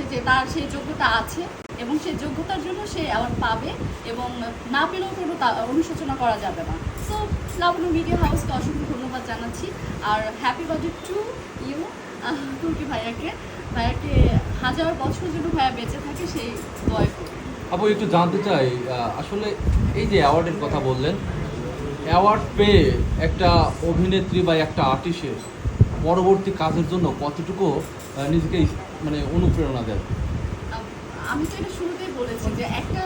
হচ্ছে যে তার সেই যোগ্যতা আছে এবং সেই যোগ্যতার জন্য সে অ্যাওয়ার্ড পাবে এবং না পেলেও কোনো অনুশোচনা করা যাবে না। সো লাবণ্য মিডিয়া হাউসকে অসংখ্য ধন্যবাদ জানাচ্ছি। আর happy birthday to you Turki ভাইয়াকে। ভাইয়াকে হাজার বছর জন্য ভাইয়া বেঁচে থাকে সেই করি আপু একটু জানতে চাই আসলে এই যে অ্যাওয়ার্ডের কথা বললেন অ্যাওয়ার্ড পেয়ে একটা অভিনেত্রী বা একটা আর্টিস্টের পরবর্তী কাজের জন্য কতটুকু নিজেকে মানে অনুপ্রেরণা দেয়? আমি তো এটা শুরুতেই বলেছি যে একটা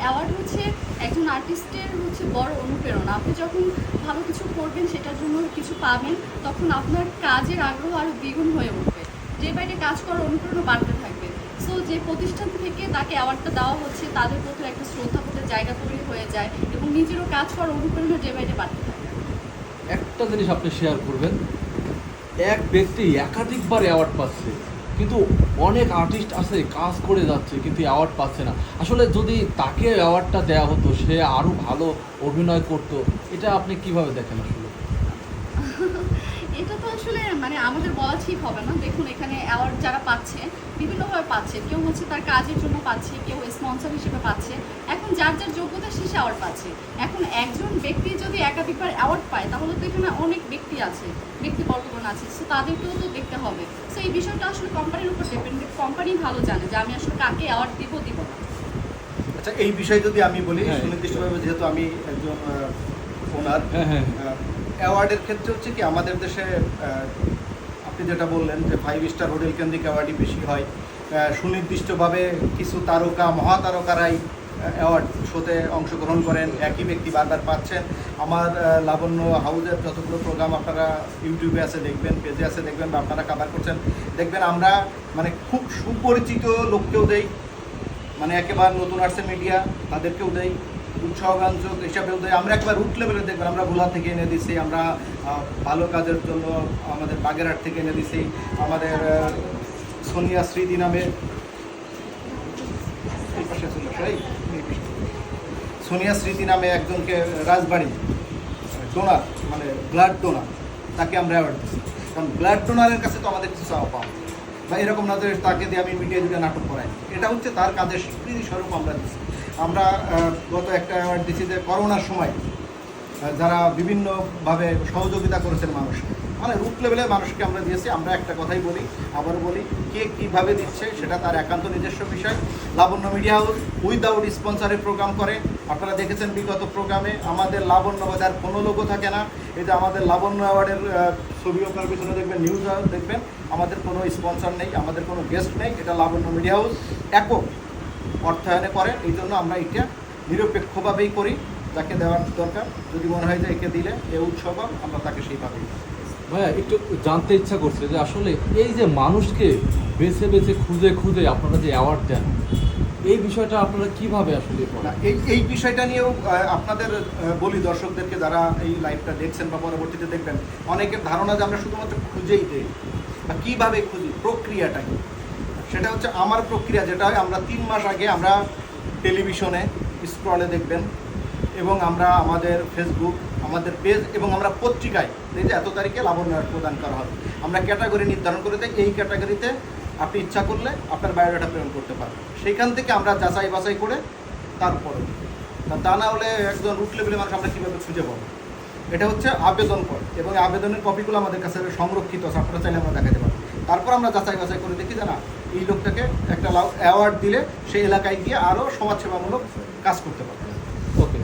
অ্যাওয়ার্ড হচ্ছে একজন আর্টিস্টের হচ্ছে বড় অনুপ্রেরণা। আপনি যখন ভালো কিছু করবেন সেটার জন্য কিছু পাবেন তখন আপনার কাজের আগ্রহ আরও দ্বিগুণ হয়ে উঠবে। যে বাইরে কাজ করার অনুপ্রেরণা বাড়তে থাকবে। সো যে প্রতিষ্ঠান থেকে তাকে অ্যাওয়ার্ডটা দেওয়া হচ্ছে তাদের প্রতি একটা শ্রদ্ধাবোধের জায়গা তৈরি হয়ে যায় এবং নিজেরও কাজ করার অনুপ্রেরণা যে বাইরে বাড়তে থাকে। একটা জিনিস আপনি শেয়ার করবেন এক ব্যক্তি একাধিকবার অ্যাওয়ার্ড পাচ্ছে, কিন্তু অনেক আর্টিস্ট আছে, কাজ করে যাচ্ছে, কিন্তু অ্যাওয়ার্ড পাচ্ছে না। আসলে যদি তাকে অ্যাওয়ার্ডটা দেওয়া হতো, সে আরও ভালো অভিনয় করতো, এটা আপনি কীভাবে দেখেন আসলে? আসলে মানে আমাদের বলা ঠিক হবে না। দেখুন এখানে অ্যাওয়ার্ড যারা পাচ্ছে বিভিন্নভাবে পাচ্ছে। কেউ হচ্ছে তার কাজের জন্য পাচ্ছে কেউ স্পন্সর হিসেবে পাচ্ছে। এখন যার যার যোগ্যতা সে অ্যাওয়ার্ড পাচ্ছে। এখন একজন ব্যক্তি যদি একাধিকবার অ্যাওয়ার্ড পায় তাহলে তো এখানে অনেক ব্যক্তি আছে ব্যক্তি বর্গগণ আছে। সো তাদেরকেও তো দেখতে হবে। সো এই বিষয়টা আসলে কোম্পানির উপর ডিপেন্ড কোম্পানি ভালো জানে যে আমি আসলে কাকে অ্যাওয়ার্ড দিব দিব না। আচ্ছা এই বিষয়ে যদি আমি বলি হ্যাঁ। সুনির্দিষ্টভাবে যেহেতু আমি একজন ওনার হ্যাঁ হ্যাঁ। অ্যাওয়ার্ডের ক্ষেত্রে হচ্ছে কি, আমাদের দেশে আপনি যেটা বললেন যে ফাইভ স্টার হোটেল কেন্দ্রিক অ্যাওয়ার্ডই বেশি হয় সুনির্দিষ্টভাবে কিছু তারকা, মহাতারকারাই অ্যাওয়ার্ড শোতে অংশগ্রহণ করেন, একই ব্যক্তি বারবার পাচ্ছেন। আমার লাবণ্য হাউজের যতগুলো প্রোগ্রাম আপনারা ইউটিউবে আছে দেখবেন, পেজে আছে দেখবেন বা আপনারা কাভার করছেন, দেখবেন আমরা মানে খুব সুপরিচিত লোককেও দেই মানে একেবারে নতুন আসছে মিডিয়া তাদেরকেও দেই। উৎসাহব্যঞ্জক হিসাবেও দেয় আমরা একবার রুট লেভেলে দেখবেন আমরা ভোলা থেকে এনে দিছি, আমরা ভালো কাজের জন্য আমাদের বাগেরহাট থেকে এনে দিছি, আমাদের সোনিয়া স্মৃতি নামে। সোনিয়া স্মৃতি নামে একজনকে রাজবাড়ি, ডোনার মানে ব্লাড ডোনার, তাকে আমরা অ্যাওয়ার্ড দিচ্ছি কারণ ব্লাড ডোনারের কাছে তো আমাদের কিছু চাওয়া পাওয়া বা এরকম না তাকে দিয়ে আমি মিডিয়া দুটো নাটক করাই। এটা হচ্ছে তার কাজের স্বীকৃতি স্বরূপ আমরা দিচ্ছি আমরা গত একটা অ্যাওয়ার্ড যে করোনার সময় যারা বিভিন্নভাবে সহযোগিতা করেছেন মানুষ মানে রুট লেভেলে মানুষকে আমরা দিয়েছি, আমরা একটা কথাই বলি, আবার বলি, কে কীভাবে দিচ্ছে সেটা তার একান্ত নিজস্ব বিষয়। লাবণ্য মিডিয়া হাউস উইদাউট স্পন্সারের প্রোগ্রাম করে। আপনারা দেখেছেন বিগত প্রোগ্রামে আমাদের লাবণ্য বাজার কোনো লোকও থাকে না। যে আমাদের লাবণ্য অ্যাওয়ার্ডের ছবি আপনার পিছনে দেখবেন নিউজ দেখবেন, আমাদের কোনো স্পন্সর নেই, আমাদের কোনো গেস্ট নেই, এটা লাবণ্য মিডিয়া হাউস একক অর্থায়নে করে এই জন্য আমরা এটা নিরপেক্ষভাবেই করি যাকে দেওয়ার দরকার। যদি মনে হয় যে একে দিলে এ উৎসব আমরা তাকে সেইভাবেই। ভাইয়া একটু জানতে ইচ্ছা করছে যে আসলে এই যে মানুষকে বেছে বেছে খুঁজে খুঁজে আপনারা যে অ্যাওয়ার্ড দেন এই বিষয়টা আপনারা কীভাবে আসলে এই এই বিষয়টা নিয়েও আপনাদের বলি দর্শকদেরকে যারা এই লাইভটা দেখছেন বা পরবর্তীতে দেখবেন অনেকের ধারণা যে আমরা শুধুমাত্র খুঁজেই দিই বা কীভাবে খুঁজি প্রক্রিয়াটা কি সেটা হচ্ছে আমার প্রক্রিয়া, যেটা হয় আমরা তিন মাস আগে আমরা টেলিভিশনে স্ক্রলে দেখবেন এবং আমরা আমাদের ফেসবুক আমাদের পেজ এবং আমরা পত্রিকায় এই যে এত তারিখে লাবণ্য প্রদান করা হবে। আমরা ক্যাটাগরি নির্ধারণ করে দিই, এই ক্যাটাগরিতে আপনি ইচ্ছা করলে আপনার বায়োডাটা প্রেরণ করতে পারবেন। সেইখান থেকে আমরা যাচাই বাছাই করে তারপরে তা না হলে একজন রুট লেভেলে মানুষ আমরা কীভাবে খুঁজে পাবো? এটা হচ্ছে আবেদন করে এবং আবেদনের কপিগুলো আমাদের কাছে সংরক্ষিত আছে আপনারা চাইলে আমরা দেখাতে পারি। তারপর আমরা যাচাই বাছাই করে দেখি যে না এই লোকটাকে একটা অ্যাওয়ার্ড দিলে সেই এলাকায় গিয়ে আরও সমাজসেবামূলক কাজ করতে পারবে ওকে.